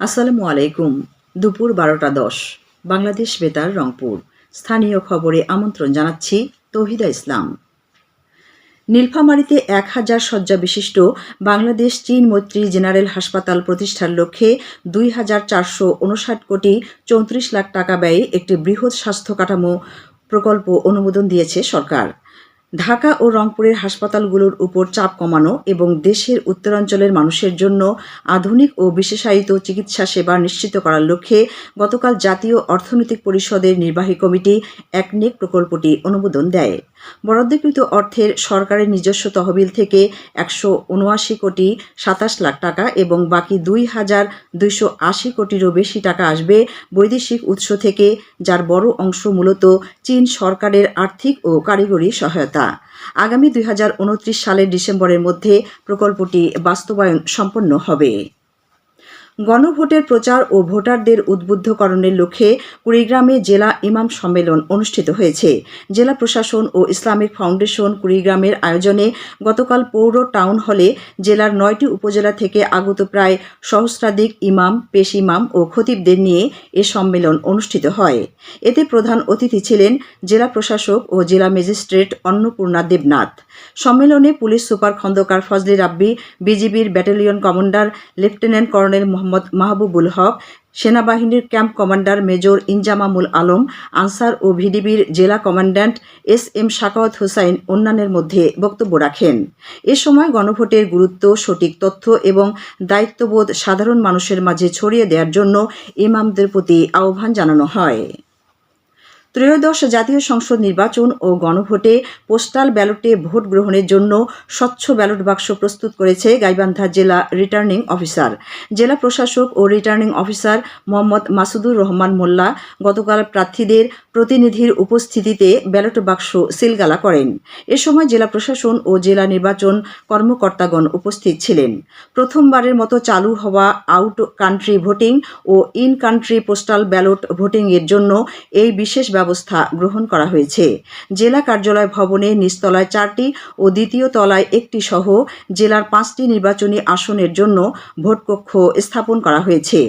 আসসালামু আলাইকুম। দুপুর বারোটা দশ। বাংলাদেশ বেতার, রংপুর। স্থানীয় খবরে আমন্ত্রণ জানাচ্ছি তহিদা ইসলাম। নীলফামারীতে এক হাজার শয্যা বিশিষ্ট বাংলাদেশ চীন মৈত্রী জেনারেল হাসপাতাল প্রতিষ্ঠার লক্ষ্যে দুই হাজার চারশো উনষাট কোটি চৌত্রিশ লাখ টাকা ব্যয়ে একটি বৃহৎ স্বাস্থ্য কাঠামো প্রকল্প অনুমোদন দিয়েছে সরকার। ঢাকা ও রংপুরের হাসপাতালগুলোর উপর চাপ কমানো এবং দেশের উত্তরাঞ্চলের মানুষের জন্য আধুনিক ও বিশেষায়িত চিকিৎসা সেবা নিশ্চিত করার লক্ষ্যে গতকাল জাতীয় অর্থনৈতিক পরিষদের নির্বাহী কমিটি একনেক প্রকল্পটি অনুমোদন দেয়। বরাদ্দকৃত অর্থের সরকারের নিজস্ব তহবিল থেকে একশো উনআশি কোটি সাতাশ লাখ টাকা এবং বাকি দুই হাজার দুইশো আশি কোটিরও বেশি টাকা আসবে বৈদেশিক উৎস থেকে, যার বড় অংশ মূলত চীন সরকারের আর্থিক ও কারিগরি সহায়তা। আগামী দুই হাজার উনত্রিশ সালের ডিসেম্বরের মধ্যে প্রকল্পটি বাস্তবায়ন সম্পন্ন হবে। গণভোটের প্রচার ও ভোটারদের উদ্বুদ্ধকরণের লক্ষ্যে কুড়িগ্রামে জেলা ইমাম সম্মেলন অনুষ্ঠিত হয়েছে। জেলা প্রশাসন ও ইসলামিক ফাউন্ডেশন কুড়িগ্রামের আয়োজনে গতকাল পৌর টাউন হলে জেলার নয়টি উপজেলা থেকে আগত প্রায় সহস্রাধিক ইমাম, পেশ ইমাম ও খতিবদের নিয়ে এ সম্মেলন অনুষ্ঠিত হয়। এতে প্রধান অতিথি ছিলেন জেলা প্রশাসক ও জেলা ম্যাজিস্ট্রেট অন্নপূর্ণা দেবনাথ। সম্মেলনে পুলিশ সুপার খন্দকার ফজলি রাব্বি, বিজিবির battalion commander lieutenant colonel Mohammad Mahbubul Haque, সেনাবাহিনীর camp commander major Inzamamul Alam, Ansar ও ভিডিবির জেলা commandant S M Shakawat Hossain অন্যান্যের মধ্যে বক্তব্য রাখেন। এ সময় গণভোটের গুরুত্ব, সঠিক তথ্য এবং দায়িত্ববোধ সাধারণ মানুষের মাঝে ছড়িয়ে দেওয়ার জন্য ইমামদের প্রতি আহ্বান জানানো হয়। ত্রয়োদশ জাতীয় সংসদ নির্বাচন ও গণভোটে পোস্টাল ব্যালটে ভোট গ্রহণের জন্য স্বচ্ছ ব্যালট বাক্স প্রস্তুত করেছে গাইবান্ধা জেলা রিটার্নিং অফিসার। জেলা প্রশাসক ও রিটার্নিং অফিসার মোহাম্মদ মাসুদুর রহমান মোল্লা গতকাল প্রার্থীদের প্রতিনিধির উপস্থিতিতে ব্যালট বাক্স সিলগালা করেন। এ সময় জেলা প্রশাসন ও জেলা নির্বাচন কর্মকর্তাগণ উপস্থিত ছিলেন। প্রথমবারের মতো চালু হওয়া আউট কান্ট্রি ভোটিং ও ইন কান্ট্রি পোস্টাল ব্যালট ভোটিংয়ের জন্য এই বিশেষ ব্যবস্থা গ্রহণ করা হয়েছে। জেলা কার্যালয় ভবনে নিচতলায় চারটি ও দ্বিতীয় তলায় একটি সহ জেলার পাঁচটি নির্বাচনী আসনের জন্য ভোটকক্ষ স্থাপন করা হয়েছে।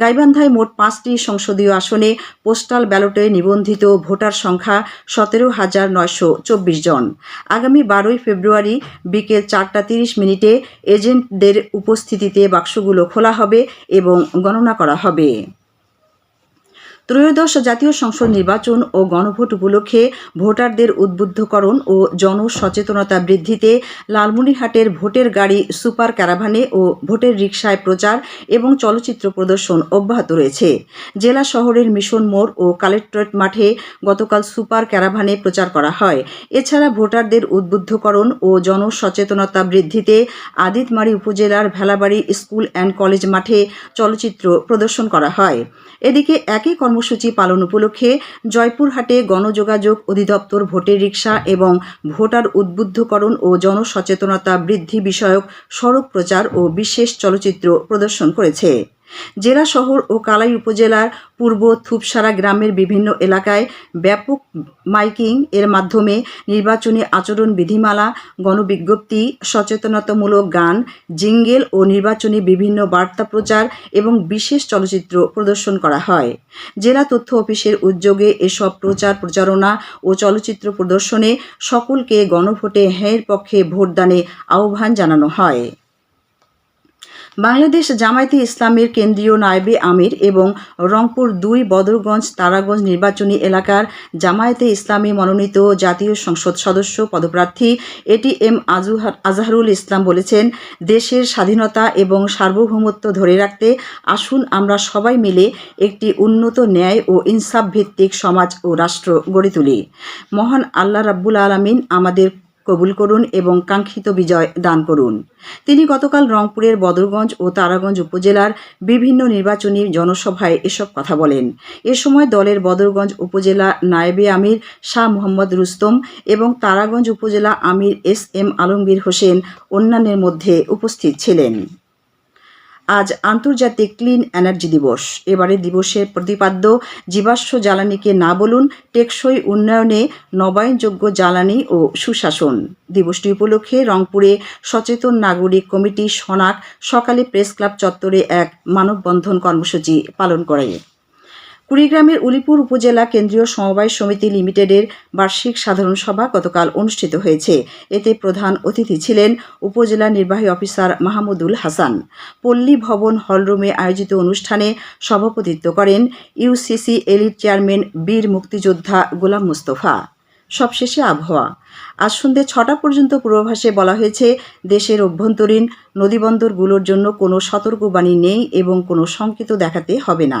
গাইবান্ধায় মোট পাঁচটি সংসদীয় আসনে পোস্টাল ব্যালটে নিবন্ধিত ভোটার সংখ্যা সতেরো হাজার নয়শো চব্বিশ জন। আগামী বারোই ফেব্রুয়ারি বিকেল চারটা তিরিশ মিনিটে এজেন্টদের উপস্থিতিতে বাক্সগুলো খোলা হবে এবং গণনা করা হবে। ত্রয়োদশ জাতীয় সংসদ নির্বাচন ও গণভোট উপলক্ষে ভোটারদের উদ্বুদ্ধকরণ ও জনসচেতনতা বৃদ্ধিতে লালমনিরহাটের ভোটের গাড়ি সুপার ক্যারাভানে ও ভোটের রিকশায় প্রচার এবং চলচ্চিত্র প্রদর্শন অব্যাহত রয়েছে। জেলা শহরের মিশন মোড় ও কালেক্টরেট মাঠে গতকাল সুপার ক্যারাভানে প্রচার করা হয়। এছাড়া ভোটারদের উদ্বুদ্ধকরণ ও জনসচেতনতা বৃদ্ধিতে আদিতমারি উপজেলার ভেলাবাড়ি স্কুল অ্যান্ড কলেজ মাঠে চলচ্চিত্র প্রদর্শন করা হয়। এদিকে একই কর্মসূচি পালন উপলক্ষে জয়পুরহাটে গণযোগাযোগ অধিদপ্তর ভোটের রিক্সা এবং ভোটার উদ্বুদ্ধকরণ ও জনসচেতনতা বৃদ্ধি বিষয়ক সড়ক প্রচার ও বিশেষ চলচ্চিত্র প্রদর্শন করেছে। জেলা শহর ও কালাই উপজেলার পূর্ব থুপসারা গ্রামের বিভিন্ন এলাকায় ব্যাপক মাইকিং এর মাধ্যমে নির্বাচনী আচরণ বিধিমালা, গণবিজ্ঞপ্তি, সচেতনতামূলক গান, জিঙ্গেল ও নির্বাচনী বিভিন্ন বার্তা প্রচার এবং বিশেষ চলচ্চিত্র প্রদর্শন করা হয়। জেলা তথ্য অফিসের উদ্যোগে এসব প্রচার প্রচারণা ও চলচ্চিত্র প্রদর্শনে সকলকে গণভোটে হ্যাঁর পক্ষে ভোটদানে আহ্বান জানানো হয়। বাংলাদেশ জামায়াতে ইসলামের কেন্দ্রীয় নায়েবে আমির এবং রংপুর দুই বদরগঞ্জ তারাগঞ্জ নির্বাচনী এলাকার জামায়াতে ইসলামী মনোনীত জাতীয় সংসদ সদস্য পদপ্রার্থী এটি এম আজুহার আজহারুল ইসলাম বলেছেন, দেশের স্বাধীনতা এবং সার্বভৌমত্ব ধরে রাখতে আসুন আমরা সবাই মিলে একটি উন্নত ন্যায় ও ইনসাফ ভিত্তিক সমাজ ও রাষ্ট্র গড়ে তুলি। মহান আল্লাহ রাব্বুল আলমিন আমাদের কবুল করুন এবং কাঙ্ক্ষিত বিজয় দান করুন। তিনি গতকাল রংপুরের বদরগঞ্জ ও তারাগঞ্জ উপজেলার বিভিন্ন নির্বাচনী জনসভায় এসব কথা বলেন। এ সময় দলের বদরগঞ্জ উপজেলা নায়েবে আমির শাহ মোহাম্মদ রুস্তম এবং তারাগঞ্জ উপজেলা আমির এস এম আলমগীর হোসেন অন্যান্যের মধ্যে উপস্থিত ছিলেন। আজ আন্তর্জাতিক ক্লিন এনার্জি দিবস। এবারে দিবসের প্রতিপাদ্য, জীবাশ্ম জ্বালানিকে না বলুন, টেকসই উন্নয়নে নবায়নযোগ্য জ্বালানি ও সুশাসন। দিবসটি উপলক্ষে রংপুরে সচেতন নাগরিক কমিটি সনাক সকালে প্রেস ক্লাব চত্বরে এক মানববন্ধন কর্মসূচি পালন করে। কুড়িগ্রামের উলিপুর উপজেলা কেন্দ্রীয় সমবায় সমিতি লিমিটেডের বার্ষিক সাধারণ সভা গতকাল অনুষ্ঠিত হয়েছে। এতে প্রধান অতিথি ছিলেন উপজেলা নির্বাহী অফিসার মাহমুদুল হাসান। পল্লী ভবন হলরুমে আয়োজিত অনুষ্ঠানে সভাপতিত্ব করেন ইউসিসি এলিট চেয়ারম্যান বীর মুক্তিযোদ্ধা গোলাম মুস্তফা। সবশেষে আবহাওয়া। আজ সন্ধ্যে ছটা পর্যন্ত পূর্বাভাসে বলা হয়েছে, দেশের অভ্যন্তরীণ নদীবন্দরগুলোর জন্য কোনো সতর্কবাণী নেই এবং কোনো সংকেত দেখাতে হবে না।